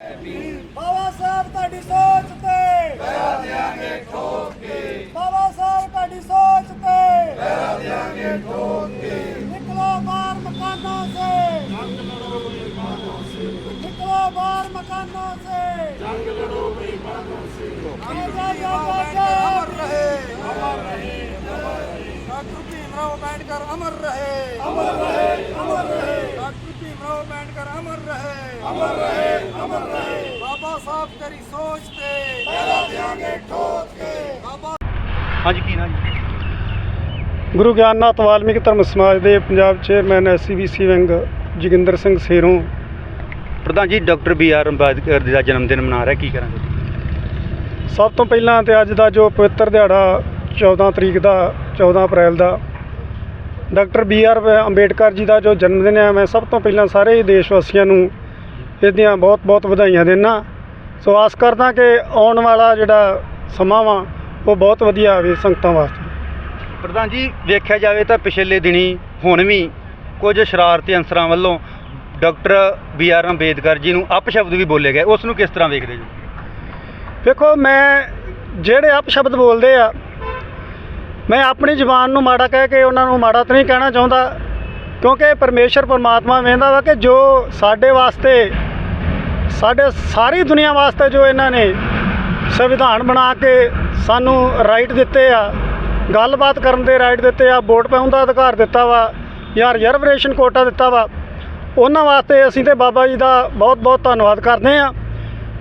ਬਾਬਾ ਸਾਹਿਬ ਤੁਹਾਡੀ ਸੋਚ ਤੇ। ਪੈਰਾ ਦਿਆਂਗੇ ਠੋਕ ਕੇ ਬਾਬਾ ਸਾਹਿਬ ਤੁਹਾਡੀ ਸੋਚ ਤੇ। ਪੈਰਾ ਦਿਆਂਗੇ ਠੋਕ ਕੇ ਨਿਕਲੋ ਬਾਹਰ ਮਕਾਨੋਂ ਸੇ। ਜੰਗ ਲੜੋ ਬੇਈਮਾਨੋਂ ਸੇ। ਨਿਕਲੋ ਬਾਹਰ ਮਕਾਨੋਂ ਸੇ। ਜੰਗ ਲੜੋ ਬੇਈਮਾਨੋਂ ਸੇ। ਅਮਰ ਰਹੇ। ਅਮਰ ਰਹੇ। ਡਾਕਟਰ ਭੀਮਰਾਓ ਅੰਬੇਡਕਰ ਅਮਰ ਰਹੇ। ਅਮਰ ਰਹੇ ਅਮਰ ਰਹੇ। ਡਾਕਟਰ ਭੀਮਰਾਓ ਅੰਬੇਡਕਰ ਅਮਰ ਰਹੇ। ਅਮਰ ਰਹੇ ਅਮਰ ਰਹੇ। ਬਾਬਾ ਸਾਹਿਬ ਤੇਰੀ ਸੋਚ ਤੇ ਪਹਿਰਾ ਦਿਆਂਗੇ ਠੋਕ ਕੇ। ਬਾਬਾ ਹਾਂਜੀ ਕੀ ਨਾਮ ਜੀ? ਗੁਰੂ ਗਿਆਨਨਾਥ ਵਾਲਮੀਕ ਧਰਮ ਸਮਾਜ ਦੇ Punjab chairman SC BC wing Joginder Singh Seron. ਪ੍ਰਧਾਨ ਜੀ ਡਾਕਟਰ ਬੀ ਆਰ ਅੰਬੇਦਕਰ ਦਾ ਜਨਮ ਦਿਨ ਮਨਾ ਰਿਹਾ ਕੀ ਕਰਾਂਗੇ? ਸਭ ਤੋਂ ਪਹਿਲਾਂ ਤੇ ਅੱਜ ਦਾ ਜੋ ਪਵਿੱਤਰ ਦਿਹਾੜਾ 14 ਤਰੀਕ ਦਾ 14 ਅਪ੍ਰੈਲ ਦਾ doctor B R Ambedkar ji ਦਾ ਜੋ ਜਨਮ ਦਿਨ ਹੈ ਮੈਂ ਸਭ ਤੋਂ ਪਹਿਲਾਂ ਸਾਰੇ ਹੀ ਦੇਸ਼ ਵਾਸੀਆਂ ਨੂੰ ਇਹਦੀਆਂ ਬਹੁਤ-ਬਹੁਤ ਵਧਾਈਆਂ ਦਿੰਦਾ ਸੋ ਆਸ ਕਰਦਾ ਕਿ ਆਉਣ ਵਾਲਾ ਜਿਹੜਾ ਸਮਾਂ ਵਾ ਉਹ ਬਹੁਤ ਵਧੀਆ ਆਵੇ ਸੰਗਤਾਂ ਵਾਸਤੇ। ਪ੍ਰਧਾਨ ਜੀ ਵੇਖਿਆ ਜਾਵੇ ਤਾਂ ਪਿਛਲੇ ਦਿਨੀ ਹੁਣ ਵੀ ਕੁਝ ਸ਼ਰਾਰਤੀ ਅਨਸਰਾਂ ਵੱਲੋਂ doctor B R Ambedkar ji ਨੂੰ ਅਪਸ਼ਬਦ ਵੀ ਬੋਲੇ ਗਏ। ਉਸ ਨੂੰ ਕਿਸ ਤਰ੍ਹਾਂ ਵੇਖਦੇ ਜੀ? ਵੇਖੋ ਮੈਂ ਜਿਹੜੇ ਅਪਸ਼ਬਦ ਬੋਲਦੇ ਆ ਮੈਂ ਆਪਣੀ ਜ਼ੁਬਾਨ ਨੂੰ ਮਾੜਾ ਕਹਿ ਕੇ ਉਹਨਾਂ ਨੂੰ ਮਾੜਾ ਤਾਂ ਨਹੀਂ ਕਹਿਣਾ ਚਾਹੁੰਦਾ ਕਿਉਂਕਿ ਪਰਮੇਸ਼ਰ ਪਰਮਾਤਮਾ ਵੇਂਦਾ ਵਾ ਕਿ ਜੋ ਸਾਡੇ ਵਾਸਤੇ ਸਾਡੇ ਸਾਰੀ ਦੁਨੀਆ ਵਾਸਤੇ ਜੋ ਇਹਨਾਂ ਨੇ ਸੰਵਿਧਾਨ ਬਣਾ ਕੇ ਸਾਨੂੰ ਰਾਈਟ ਦਿੱਤੇ ਆ, ਗੱਲਬਾਤ ਕਰਨ ਦੇ ਰਾਈਟ ਦਿੱਤੇ ਆ, ਵੋਟ ਪਾਉਣ ਦਾ ਅਧਿਕਾਰ ਦਿੱਤਾ ਵਾ ਜਾਂ ਰਿਜ਼ਰਵੇਸ਼ਨ ਕੋਟਾ ਦਿੱਤਾ ਵਾ, ਉਹਨਾਂ ਵਾਸਤੇ ਅਸੀਂ ਤੇ ਬਾਬਾ ਜੀ ਦਾ ਬਹੁਤ ਬਹੁਤ ਧੰਨਵਾਦ ਕਰਦੇ ਆ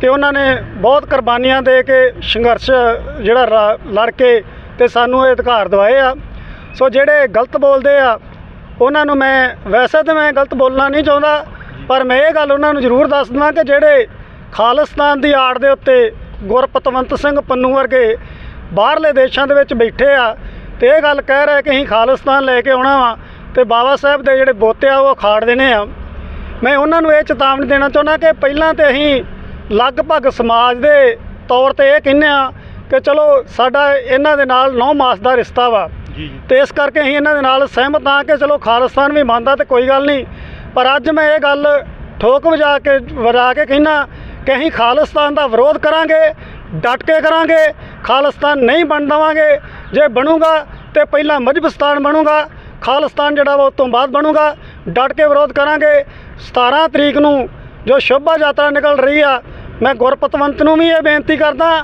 ਕਿ ਉਹਨਾਂ ਨੇ ਬਹੁਤ ਕੁਰਬਾਨੀਆਂ ਦੇ ਕੇ ਸੰਘਰਸ਼ ਜਿਹੜਾ ਰਾ- ਲੜ ਕੇ ਤੇ ਸਾਨੂੰ ਇਹ ਅਧਿਕਾਰ ਦਿਵਾਏ ਆ। ਸੋ ਜਿਹੜੇ ਗਲਤ ਬੋਲਦੇ ਆ, ਉਹਨਾਂ ਨੂੰ ਮੈਂ, ਵੈਸੇ ਤਾਂ ਮੈਂ ਗਲਤ ਬੋਲਣਾ ਨਹੀਂ ਚਾਹੁੰਦਾ ਪਰ ਮੈਂ ਇਹ ਗੱਲ ਉਹਨਾਂ ਨੂੰ ਜ਼ਰੂਰ ਦੱਸ ਦਵਾਂ ਕਿ ਜਿਹੜੇ ਖਾਲਿਸਤਾਨ ਦੀ ਆੜ ਦੇ ਉੱਤੇ ਗੁਰਪਤਵੰਤ ਸਿੰਘ ਪੰਨੂ ਵਰਗੇ ਬਾਹਰਲੇ ਦੇਸ਼ਾਂ ਦੇ ਵਿੱਚ ਬੈਠੇ ਆ ਤੇ ਇਹ ਗੱਲ ਕਹਿ ਰਿਹਾ ਕਿ ਅਸੀਂ ਖਾਲਿਸਤਾਨ ਲੈ ਕੇ ਆਉਣਾ ਵਾ ਤੇ ਬਾਬਾ ਸਾਹਿਬ ਦੇ ਜਿਹੜੇ ਬੋਤੇ ਆ ਉਹ ਖਾੜ ਦੇਣੇ ਆ। ਮੈਂ ਉਹਨਾਂ ਨੂੰ ਇਹ ਚੇਤਾਵਨੀ ਦੇਣਾ ਚਾਹੁੰਦਾ ਕਿ ਪਹਿਲਾਂ ਤੇ ਅਸੀਂ ਲਗਭਗ ਸਮਾਜ ਦੇ ਤੌਰ ਤੇ ਇਹ ਕਹਿੰਦੇ ਆ ਕਿ ਚਲੋ ਸਾਡਾ ਇਹਨਾਂ ਦੇ ਨਾਲ ਨੌ ਮਾਸ ਦਾ ਰਿਸ਼ਤਾ ਵਾ ਤੇ ਇਸ ਕਰਕੇ ਅਸੀਂ ਇਹਨਾਂ ਦੇ ਨਾਲ ਸਹਿਮਤ ਹਾਂ ਕਿ ਚਲੋ ਖਾਲਿਸਤਾਨ ਵੀ ਮੰਨਦਾ ਤੇ ਕੋਈ ਗੱਲ ਨਹੀਂ। ਪਰ ਅੱਜ ਮੈਂ ਇਹ ਗੱਲ ਠੋਕ ਵਜਾ ਕੇ ਵਜਾ ਕੇ ਕਹਿਣਾ ਕਿ ਅਸੀਂ ਖਾਲਿਸਤਾਨ ਦਾ ਵਿਰੋਧ ਕਰਾਂਗੇ, ਡਟ ਕੇ ਕਰਾਂਗੇ, ਖਾਲਿਸਤਾਨ ਨਹੀਂ ਬਣ ਦੇਵਾਂਗੇ। ਜੇ ਬਣੂਗਾ ਤੇ ਪਹਿਲਾਂ ਮਜਬਸਤਾਨ ਬਣੂਗਾ, ਖਾਲਿਸਤਾਨ ਜਿਹੜਾ ਵਾ ਉਸ ਤੋਂ ਬਾਅਦ ਬਣੂਗਾ, ਡਟ ਕੇ ਵਿਰੋਧ ਕਰਾਂਗੇ। 17 ਤਰੀਕ ਨੂੰ ਜੋ ਸ਼ੋਭਾ ਯਾਤਰਾ ਨਿਕਲ ਰਹੀ ਆ, ਮੈਂ ਗੁਰਪਤਵੰਤ ਨੂੰ ਵੀ ਇਹ ਬੇਨਤੀ ਕਰਦਾ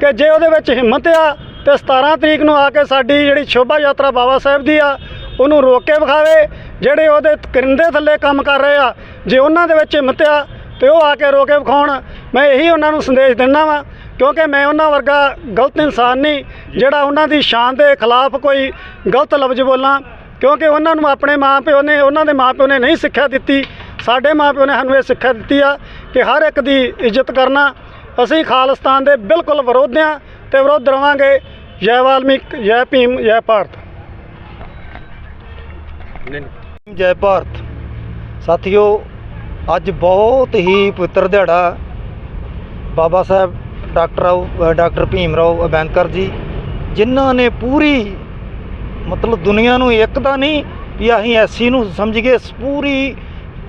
ਕਿ ਜੇ ਉਹਦੇ ਵਿੱਚ ਹਿੰਮਤ ਆ, ਤੇ 17 ਤਰੀਕ ਨੂੰ ਆ ਕੇ ਸਾਡੀ ਜਿਹੜੀ ਸ਼ੋਭਾ ਯਾਤਰਾ ਬਾਬਾ ਸਾਹਿਬ ਦੀ ਆ ਉਹਨੂੰ ਰੋਕ ਕੇ ਵਿਖਾਵੇ, ਜਿਹੜੇ ਉਹਦੇ ਕਰਿੰਦੇ ਥੱਲੇ ਕੰਮ ਕਰ ਰਹੇ ਆ, ਜੇ ਉਹਨਾਂ ਦੇ ਵਿੱਚ ਹਿੰਮਤ ਆ, ਤੇ ਉਹ ਆ ਕੇ ਰੋਕ ਕੇ ਵਿਖਾਉਣ। ਮੈਂ ਇਹੀ ਉਹਨਾਂ ਨੂੰ ਸੰਦੇਸ਼ ਦਿੰਦਾ ਵਾਂ, ਕਿਉਂਕਿ ਮੈਂ ਉਹਨਾਂ ਵਰਗਾ ਗਲਤ ਇਨਸਾਨ ਨਹੀਂ, ਜਿਹੜਾ ਉਹਨਾਂ ਦੀ ਸ਼ਾਨ ਦੇ ਖਿਲਾਫ ਕੋਈ ਗਲਤ ਲਫ਼ਜ਼ ਬੋਲਾਂ, ਕਿਉਂਕਿ ਉਹਨਾਂ ਨੂੰ ਆਪਣੇ ਮਾਪਿਓ ਨੇ, ਉਹਨਾਂ ਦੇ ਮਾਪਿਓ ਨੇ ਨਹੀਂ ਸਿੱਖਿਆ ਦਿੱਤੀ। ਸਾਡੇ ਮਾਪਿਓ ਨੇ ਸਾਨੂੰ ਇਹ ਸਿੱਖਿਆ ਦਿੱਤੀ ਆ ਕਿ ਹਰ ਇੱਕ ਦੀ ਇੱਜ਼ਤ ਕਰਨਾ। ਅਸੀਂ ਖਾਲਿਸਤਾਨ ਦੇ ਬਿਲਕੁਲ ਵਿਰੋਧ ਹਾਂ ਤੇ ਵਿਰੋਧ ਰਵਾਂਗੇ। ਜੈ ਵਾਲਮੀਕ, ਜੈ ਭੀਮ, ਜੈ ਭਾਰਤ। ਜੈ ਭਾਰਤ। ਸਾਥੀਓ, ਅੱਜ ਬਹੁਤ ਹੀ ਪਵਿੱਤਰ ਦਿਹਾੜਾ ਬਾਬਾ ਸਾਹਿਬ, ਡਾਕਟਰ ਡਾਕਟਰ ਭੀਮ ਰਾਓ ਅੰਬੇਦਕਰ ਜੀ, ਜਿਨ੍ਹਾਂ ਨੇ ਪੂਰੀ ਮਤਲਬ ਦੁਨੀਆ ਨੂੰ ਇੱਕ ਤਾਂ ਨਹੀਂ, ਵੀ ਅਸੀਂ ਐਸੀ ਨੂੰ ਸਮਝ ਗਏ, ਪੂਰੀ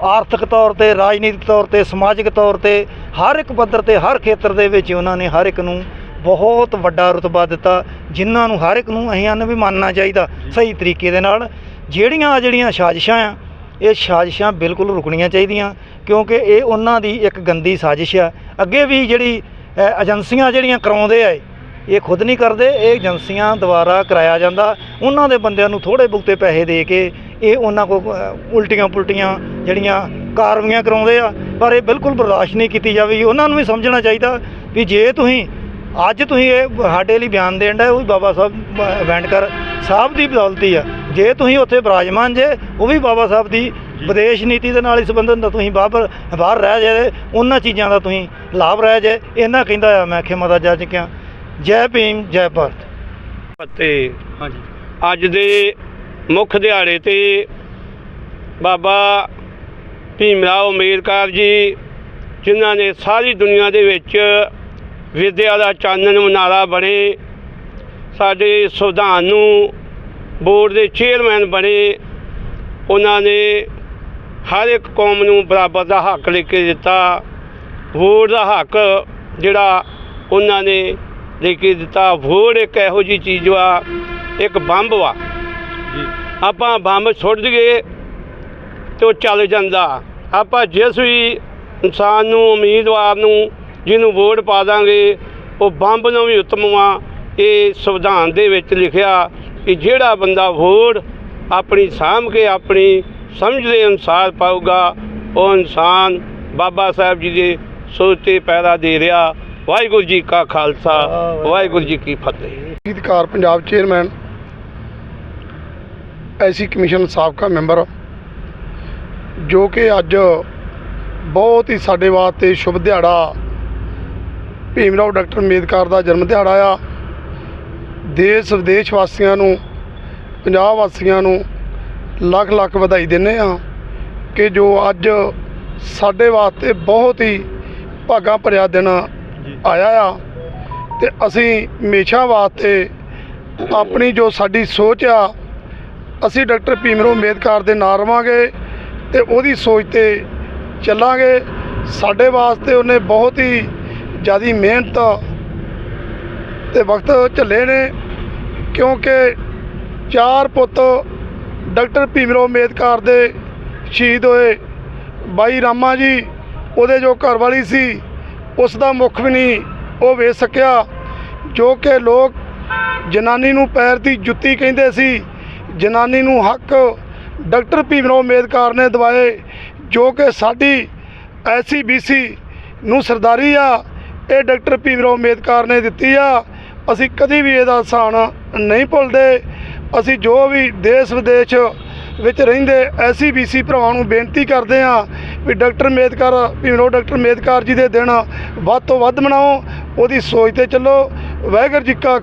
ਆਰਥਿਕ ਤੌਰ ਤੇ, ਰਾਜਨੀਤਿਕ ਤੌਰ ਤੇ, ਸਮਾਜਿਕ ਤੌਰ ਤੇ, ਹਰ ਇੱਕ ਪੱਧਰ ਤੇ, ਹਰ ਖੇਤਰ ਦੇ ਵਿੱਚ ਉਹਨਾਂ ਨੇ ਹਰ ਇੱਕ ਨੂੰ ਬਹੁਤ ਵੱਡਾ ਰੁਤਬਾ ਦਿੱਤਾ, ਜਿਨ੍ਹਾਂ ਨੂੰ ਹਰ ਇੱਕ ਨੂੰ ਅਸੀਂ ਹਨ ਵੀ ਮੰਨਣਾ ਚਾਹੀਦਾ, ਸਹੀ ਤਰੀਕੇ ਦੇ ਨਾਲ। ਜਿਹੜੀਆਂ ਆਹ ਜਿਹੜੀਆਂ ਸਾਜ਼ਿਸ਼ਾਂ ਆ ਇਹ ਸਾਜ਼ਿਸ਼ਾਂ ਬਿਲਕੁਲ ਰੁਕਣੀਆਂ ਚਾਹੀਦੀਆਂ ਕਿਉਂਕਿ ਇਹ ਉਹਨਾਂ ਦੀ ਇੱਕ ਗੰਦੀ ਸਾਜ਼ਿਸ਼ ਆ। ਅੱਗੇ ਵੀ ਜਿਹੜੀ ਏਜੰਸੀਆਂ ਜਿਹੜੀਆਂ ਕਰਾਉਂਦੇ ਆ ਇਹ, ਖੁਦ ਨਹੀਂ ਕਰਦੇ ਇਹ ਏਜੰਸੀਆਂ ਦੁਆਰਾ ਕਰਾਇਆ ਜਾਂਦਾ। ਉਹਨਾਂ ਦੇ ਬੰਦਿਆਂ ਨੂੰ ਥੋੜੇ ਬਹੁਤੇ ਪੈਸੇ ਦੇ ਕੇ ਇਹ ਉਹਨਾਂ ਕੋ ਉਲਟੀਆਂ ਪੁਲਟੀਆਂ ਜਿਹੜੀਆਂ ਕਾਰਵਾਈਆਂ ਕਰਾਉਂਦੇ ਆ ਪਰ ਇਹ ਬਿਲਕੁਲ ਬਰਦਾਸ਼ਤ ਨਹੀਂ ਕੀਤੀ ਜਾਵੇਗੀ। ਉਹਨਾਂ ਨੂੰ ਵੀ ਸਮਝਣਾ ਚਾਹੀਦਾ ਵੀ ਜੇ ਤੁਸੀਂ ਅੱਜ ਤੁਸੀਂ ਇਹ ਸਾਡੇ ਲਈ ਬਿਆਨ ਦੇਣ ਦਾ ਉਹ ਵੀ ਬਾਬਾ ਸਾਹਿਬ ਅੰਬੇਡਕਰ ਸਾਹਿਬ ਦੀ ਬਦੌਲਤੀ ਆ। ਜੇ ਤੁਸੀਂ ਉੱਥੇ ਬਿਰਾਜਮਾਨ ਜੇ ਉਹ ਵੀ ਬਾਬਾ ਸਾਹਿਬ ਦੀ ਵਿਦੇਸ਼ ਨੀਤੀ ਦੇ ਨਾਲ ਹੀ ਸੰਬੰਧਿਤ ਤਾਂ ਤੁਸੀਂ ਬਾਹਰ ਬਾਹਰ ਰਹਿ ਜੇ ਉਹਨਾਂ ਚੀਜ਼ਾਂ ਦਾ ਤੁਸੀਂ ਲਾਭ ਰਹਿ ਜੇ ਇਹਨਾਂ ਕਹਿੰਦਾ ਆ ਮੈਂ ਖਿਮਾ ਦਾ ਜੱਜ ਕਿਆ ਜੈ ਭੀਮ ਜੈ ਭਾਰਤ। ਅਤੇ ਹਾਂਜੀ। ਅੱਜ ਦੇ ਮੁੱਖ ਦਿਹਾੜੇ ਤੇ ਬਾਬਾ ਭੀਮ ਰਾਓ ਅੰਬੇਦਕਰ ਜੀ ਜਿਨ੍ਹਾਂ ਨੇ ਸਾਰੀ ਦੁਨੀਆ ਦੇ ਵਿੱਚ ਵਿਦਿਆ ਦਾ ਚਾਨਣ ਮਨਾਰਾ ਬਣੇ ਸਾਡੇ ਸੰਵਿਧਾਨ ਨੂੰ ਬੋਰਡ ਦੇ ਚੇਅਰਮੈਨ ਬਣੇ। ਉਹਨਾਂ ਨੇ ਹਰ ਇੱਕ ਕੌਮ ਨੂੰ ਬਰਾਬਰ ਦਾ ਹੱਕ ਲੈ ਕੇ ਦਿੱਤਾ। ਵੋਟ ਦਾ ਹੱਕ ਜਿਹੜਾ ਉਹਨਾਂ ਨੇ ਦੇ ਕੇ ਦਿੱਤਾ। ਵੋਟ ਇੱਕ ਇਹੋ ਜੀ ਚੀਜ਼ ਵਾ ਇੱਕ ਬੰਬ ਵਾ। ਆਪਾਂ ਬੰਬ ਸੁੱਟ ਦਈਏ ਤੇ ਉਹ ਚੱਲ ਜਾਂਦਾ। ਆਪਾਂ ਜਿਸ ਵੀ ਇਨਸਾਨ ਨੂੰ ਉਮੀਦਵਾਰ ਨੂੰ ਜਿਹਨੂੰ ਵੋਟ ਪਾ ਦਾਂਗੇ ਉਹ ਬੰਬ ਨੂੰ ਵੀ ਉਤਮ ਵਾ। ਇਹ ਸੰਵਿਧਾਨ ਦੇ ਵਿੱਚ ਲਿਖਿਆ ਕਿ ਜਿਹੜਾ ਬੰਦਾ ਵੋਟ ਆਪਣੀ ਸਾਂਭ ਕੇ ਆਪਣੀ ਸਮਝ ਦੇ ਅਨੁਸਾਰ ਪਾਊਗਾ ਉਹ ਇਨਸਾਨ ਬਾਬਾ ਸਾਹਿਬ ਜੀ ਦੇ ਸੋਚ ਤੇ ਪੈਰਾ ਦੇ ਰਿਹਾ। ਵਾਹਿਗੁਰੂ ਜੀ ਕਾ ਖਾਲਸਾ ਵਾਹਿਗੁਰੂ ਜੀ ਕੀ ਫਤਿਹ। ਗੀਤਕਾਰ ਪੰਜਾਬ ਚੇਅਰਮੈਨ ਐਸੀ ਕਮਿਸ਼ਨ ਸਾਬਕਾ ਮੈਂਬਰ ਜੋ ਕਿ ਅੱਜ ਬਹੁਤ ਹੀ ਸਾਡੇ ਵਾਸਤੇ ਸ਼ੁਭ ਦਿਹਾੜਾ ਭੀਮਰਾਓ ਡਾਕਟਰ ਅੰਬੇਦਕਰ ਦਾ ਜਨਮ ਦਿਹਾੜਾ ਆ। ਦੇਸ਼ ਵਿਦੇਸ਼ ਵਾਸੀਆਂ ਨੂੰ ਪੰਜਾਬ ਵਾਸੀਆਂ ਨੂੰ ਲੱਖ ਲੱਖ ਵਧਾਈ ਦਿੰਦੇ ਆ ਕਿ ਜੋ ਅੱਜ ਸਾਡੇ ਵਾਸਤੇ ਬਹੁਤ ਹੀ ਭਾਗਾਂ ਭਰਿਆ ਦਿਨ ਆਇਆ ਆ ਤੇ ਅਸੀਂ ਹਮੇਸ਼ਾ ਵਾਸਤੇ ਆਪਣੀ ਜੋ ਸਾਡੀ ਸੋਚ ਆ ਅਸੀਂ ਡਾਕਟਰ ਭੀਮਰਾਓ ਅੰਬੇਦਕਰ ਦੇ ਨਾਲ ਰਵਾਂਗੇ ਤੇ ਉਹਦੀ ਸੋਚ ਤੇ ਚੱਲਾਂਗੇ। ਸਾਡੇ ਵਾਸਤੇ ਉਹਨੇ ਬਹੁਤ ਹੀ ਜ਼ਿਆਦੀ ਮਿਹਨਤ ਤੇ ਵਕਤ ਝੱਲੇ ਨੇ, ਕਿਉਂਕਿ ਚਾਰ ਪੁੱਤ ਡਾਕਟਰ ਭੀਮਰਾਓ ਅੰਬੇਦਕਰ ਦੇ ਸ਼ਹੀਦ ਹੋਏ। ਬਾਈ ਰਾਮਾ ਜੀ, ਉਹਦੇ ਜੋ ਘਰਵਾਲੀ ਸੀ, ਉਸ ਦਾ ਮੁੱਖ ਵੀ ਨਹੀਂ ਉਹ ਵੇਚ ਸਕਿਆ, ਜੋ ਕਿ ਲੋਕ ਜਨਾਨੀ ਨੂੰ ਪੈਰ ਦੀ ਜੁੱਤੀ ਕਹਿੰਦੇ ਸੀ। ਜਨਾਨੀ ਨੂੰ ਹੱਕ ਡਾਕਟਰ ਭੀਮਰਾਓ ਅੰਬੇਦਕਰ ਨੇ ਦਵਾਏ, ਜੋ ਕਿ ਸਾਡੀ ਐਸੀ ਬੀਸੀ ਨੂੰ ਸਰਦਾਰੀ ਆ, ਇਹ ਡਾਕਟਰ ਭੀਮਰਾਓ ਅੰਬੇਦਕਰ ਨੇ ਦਿੱਤੀ ਆ। ਅਸੀਂ ਕਦੀ ਵੀ ਇਹਦਾ ਸਾਨ ਨਹੀਂ ਭੁੱਲਦੇ। ਅਸੀਂ ਜੋ ਵੀ ਦੇਸ਼ ਵਿਦੇਸ਼ ਵਿੱਚ ਰਹਿੰਦੇ ਐਸੀ ਬੀਸੀ ਭਰਾਵਾਂ ਨੂੰ ਬੇਨਤੀ ਕਰਦੇ ਆ ਵੀ ਡਾਕਟਰ ਅੰਬੇਦਕਰ ਭੀਮਰਾਓ ਡਾਕਟਰ ਅੰਬੇਦਕਰ ਜੀ ਦੇ ਦਿਨ ਵੱਧ ਤੋਂ ਵੱਧ ਮਨਾਓ। ਉਹਦੀ ਸੋਚ ਤੇ ਚੱਲੋ। ਵਾਹਿਗੁਰੂ ਜੀ ਕਾ